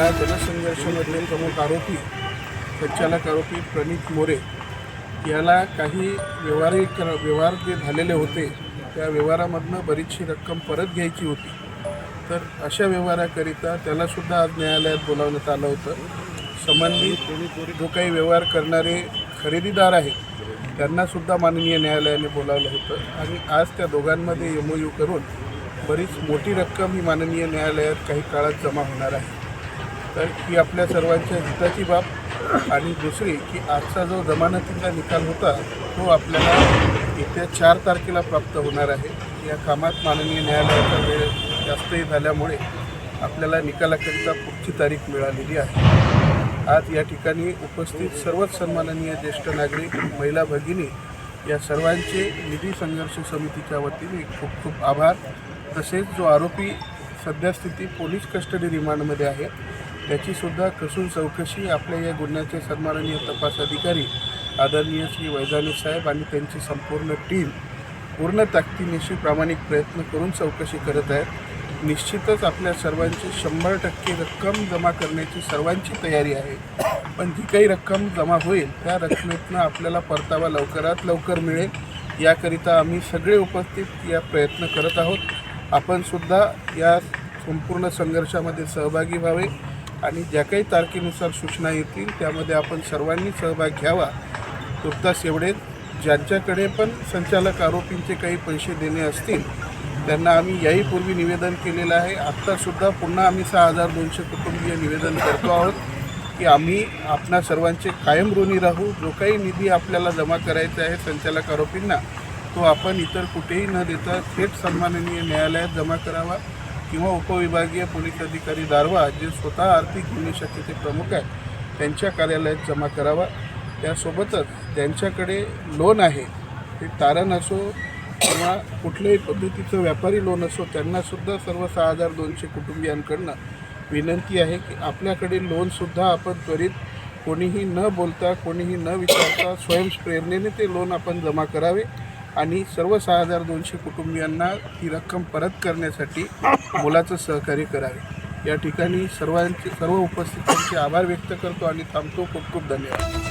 या जनसंघर्षामधले प्रमुख आरोपी संचालक आरोपी प्रणित मोरे याला काही व्यवहारिक व्यवहार जे झालेले होते त्या व्यवहारामधनं बरीचशी रक्कम परत घ्यायची होती. तर अशा व्यवहाराकरिता त्यालासुद्धा आज न्यायालयात बोलावण्यात आलं होतं. संबंधित जो काही व्यवहार करणारे खरेदीदार आहेत त्यांनासुद्धा माननीय न्यायालयाने बोलावलं होतं. आणि आज त्या दोघांमध्ये एम यू करून बरीच मोठी रक्कम ही माननीय न्यायालयात काही काळात जमा होणार आहे. तर ही आपल्या सर्वांच्या हिताची बाब. आणि दुसरी की आजचा जो जमानतीचा निकाल होता तो आपल्याला येत्या चार तारखेला प्राप्त होणार आहे. या कामात माननीय न्यायालयाचा वेळ जास्तही झाल्यामुळे आपल्याला निकालाकरिता पुढची तारीख मिळालेली आहे. आज या ठिकाणी उपस्थित सर्वच सन्माननीय ज्येष्ठ नागरिक महिला भगिनी या सर्वांचे निधी संघर्ष समितीच्या वतीने खूप खूप आभार. तसेच जो आरोपी सध्यास्थिती पोलीस कस्टडी रिमांडमध्ये आहे त्याचीसुद्धा कसून चौकशी आपल्या या गुन्ह्याचे सन्माननीय तपास अधिकारी आदरणीय श्री वैजानी साहेब आणि त्यांची संपूर्ण टीम पूर्ण ताकदीनिशी प्रामाणिक प्रयत्न करून चौकशी करत आहेत. निश्चितच आपल्या सर्वांची शंभर टक्के रक्कम जमा करण्याची सर्वांची तयारी आहे. पण जी काही रक्कम जमा होईल त्या रकमेतनं आपल्याला परतावा लवकरात लवकर मिळेल. याकरिता आम्ही सगळे उपस्थित या प्रयत्न करत आहोत. आपणसुद्धा या संपूर्ण संघर्षामध्ये सहभागी व्हावे. आणि ज्या काही तारखेनुसार सूचना येतील त्यामध्ये आपण सर्वांनी सहभाग घ्यावा. तुर्तास एवढे ज्यांच्याकडे पण संचालक आरोपींचे काही पैसे देणे असतील त्यांना आम्ही याहीपूर्वी निवेदन केलेलं आहे. आत्तासुद्धा पुन्हा आम्ही सहा हजार दोनशे कुटुंबीय निवेदन करतो आहोत की आम्ही आपणा सर्वांचे कायम ऋणी राहू. जो काही निधी आपल्याला जमा करायचा आहे संचालक आरोपींना तो आपण इतर कुठेही न देता थेट सन्माननीय न्यायालयात जमा करावा. किंवा उपविभागीय पोलीस अधिकारी दारवा जे स्वतः आर्थिक गुन्हे शाखेचे प्रमुख आहेत त्यांच्या कार्यालयात जमा करावा. त्यासोबतच ज्यांच्याकडे लोन आहे. ते तारण असो किंवा कुठल्याही पद्धतीचं व्यापारी लोन असो त्यांनासुद्धा सर्व सहा हजार दोनशे कुटुंबियांकडनं विनंती आहे की आपल्याकडे लोनसुद्धा आपण त्वरित कोणीही न बोलता कोणीही न विचारता स्वयंप्रेरणेने ते लोन आपण जमा करावे. आणि सर्व सहा हजार दोनशे कुटुंबियांना ही रक्कम परत करण्यासाठी मुलाचं सहकार्य करावे. या ठिकाणी सर्वांचे सर्व उपस्थितांचे आभार व्यक्त करतो आणि थांबतो. खूप खूप धन्यवाद.